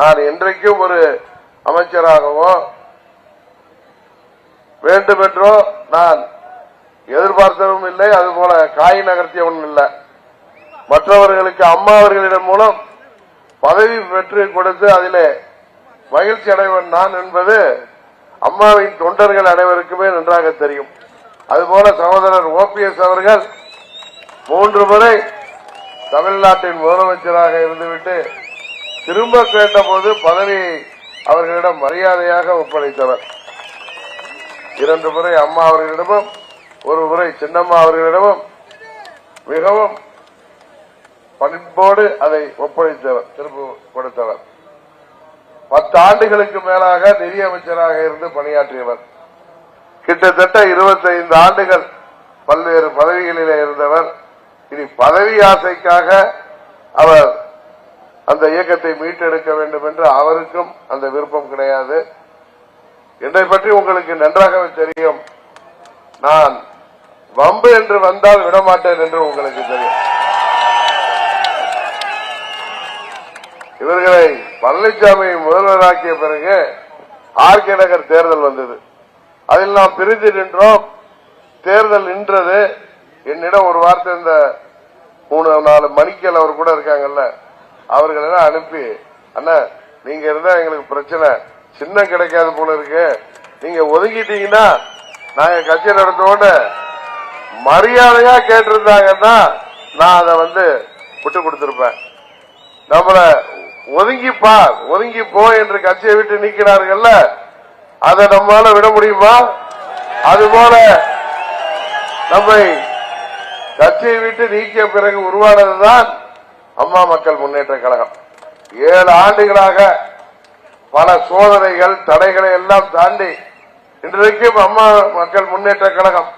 நான் என்றைக்கும் ஒரு அமைச்சராகவோ வேண்டுமென்றோ நான் எதிர்பார்த்ததும் இல்லை அதுபோல காய் நகர்த்தியவனும் இல்லை. மற்றவர்களுக்கு அம்மா அவர்களிடம் மூலம் பதவி பெற்று கொடுத்து அதிலே மகிழ்ச்சி அடைவன் நான் என்பது அம்மாவின் தொண்டர்கள் அனைவருக்குமே நன்றாக தெரியும். அதுபோல சகோதரர் ஓபிஎஸ் அவர்கள் மூன்று முறை தமிழ்நாட்டின் முதலமைச்சராக இருந்துவிட்டு திரும்ப கேட்டபோது பதவியை அவர்களிடம் மரியாதையாக ஒப்படைத்தவர் இரண்டு முறை அம்மா அவர்களிடமும் ஒரு முறை சின்னம்மா அவர்களிடமும் மிகவும் பண்போடு அதை ஒப்படைத்தவர் திரும்ப கொடுத்தவர் பத்து ஆண்டுகளுக்கு மேலாக நிதியமைச்சராக இருந்து பணியாற்றியவர். கிட்டத்தட்ட 25 ஆண்டுகள் பல்வேறு பதவிகளிலே இருந்தவர். இனி பதவி ஆசைக்காக அவர் அந்த இயக்கத்தை மீட்டெடுக்க வேண்டும் என்று அவருக்கும் அந்த விருப்பம் கிடையாது. என்னை பற்றி உங்களுக்கு நன்றாகவே தெரியும். நான் வம்பு என்று வந்தால் விடமாட்டேன் என்று உங்களுக்கு தெரியும். இவர்களை பழனிசாமி முதல்வராக்கிய பிறகு ஆர்கே நகர் தேர்தல் வந்தது. அதில் நாம் பிரிந்து நின்றோம். தேர்தல் நின்றது. என்னிடம் ஒரு வார்த்தை இந்த மூணு நாலு மணிக்கல் அவர் கூட இருக்காங்கல்ல. அவர்கள் எல்லாம் அனுப்பி அண்ணா நீங்க இருந்தா எங்களுக்கு பிரச்சனை. சின்னம் கிடைக்காது போல இருக்கு. நீங்க ஒதுக்கிட்டீங்கன்னா நாங்க கட்சி நடத்தோன்னு மரியாதையா கேட்டிருந்தாங்கன்னா நான் அதை வந்து விட்டு கொடுத்திருப்பேன். நம்மள ஒதுங்கிப்பா ஒதுங்கி போ என்று கட்சியை விட்டு நீக்கிறார்கள்ல அதை நம்மளால விட முடியுமா? அதுபோல நம்மை கட்சியை விட்டு நீக்கிய பிறகு உருவானதுதான் அம்மா மக்கள் முன்னேற்ற கழகம். ஏழு ஆண்டுகளாக பல சோதனைகள் தடைகளை எல்லாம் தாண்டி இன்றைக்கும் அம்மா மக்கள் முன்னேற்ற கழகம்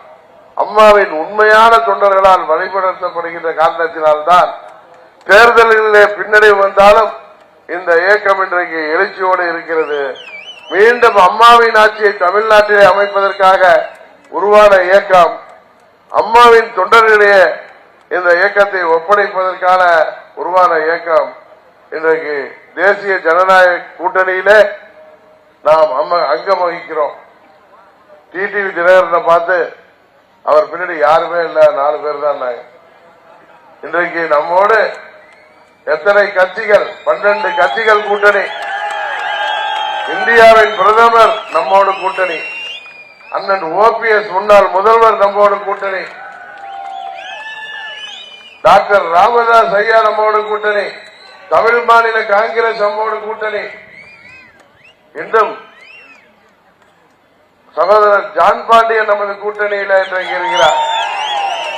அம்மாவின் உண்மையான தொண்டர்களால் வழிபடுத்தப்படுகின்ற காரணத்தினால்தான் தேர்தல்களிலே பின்னடைவு வந்தாலும் இந்த இயக்கம் இன்றைக்கு எழுச்சியோடு இருக்கிறது. மீண்டும் அம்மாவின் ஆட்சியை தமிழ்நாட்டிலே அமைப்பதற்காக உருவான இயக்கம் அம்மாவின் தொண்டர்களிடையே இந்த இயக்கத்தை ஒப்படைப்பதற்கான உருவான இயக்கம் இன்றைக்கு தேசிய ஜனநாயக கூட்டணியிலே நாம் அங்கம் வகிக்கிறோம் டிடிவி தினகரனை பார்த்து அவர் பின்னாடி யாருமே இல்ல நாலு பேர் தான் இன்றைக்கு நம்மோடு எத்தனை கட்சிகள் பன்னெண்டு கட்சிகள் கூட்டணி. இந்தியாவின் பிரதமர் நம்மோடு கூட்டணி. அண்ணன் ஓபிஎஸ் முன்னாள் முதல்வர் நம்மோடு கூட்டணி. டாக்டர் ராமதாஸ் ஐயா நம்மோட கூட்டணி தமிழ் மாநில காங்கிரஸ் நம்மோட கூட்டணி. இன்னும் சகோதரர் ஜான் பாண்டியன் நமது கூட்டணியில இன்றைக்கு இருக்கிறார்.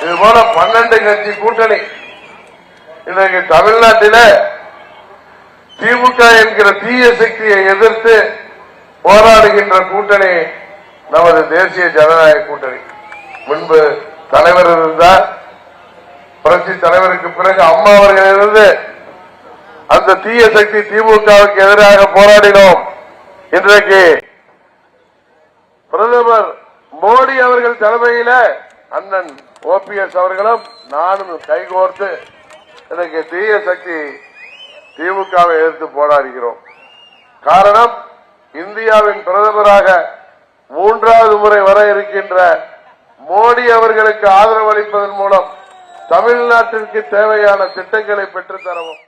இது போல பன்னெண்டு கட்சி கூட்டணி. இன்றைக்கு தமிழ்நாட்டில திமுக என்கிற தீய சக்தியை எதிர்த்து போராடுகின்ற கூட்டணி நமது தேசிய ஜனநாயக கூட்டணி. முன்பு தலைவர் இருந்தார் புரட்சி தலைவருக்கு பிறகு அம்மா அவர்களிலிருந்து அந்த தீய சக்தி திமுகவுக்கு எதிராக போராடினோம். இன்றைக்கு பிரதமர் மோடி அவர்கள் தலைமையில அண்ணன் ஓபிஎஸ் அவர்களும் நானும் கைகோர்த்து எனக்கு தீய சக்தி திமுகவை எதிர்த்து போராடுகிறோம். காரணம் இந்தியாவின் பிரதமராக மூன்றாவது முறை வர இருக்கின்ற மோடி அவர்களுக்கு ஆதரவு அளிப்பதன் மூலம் தமிழ்நாட்டிற்கு தேவையான திட்டங்களை பெற்றுத் தரவும்.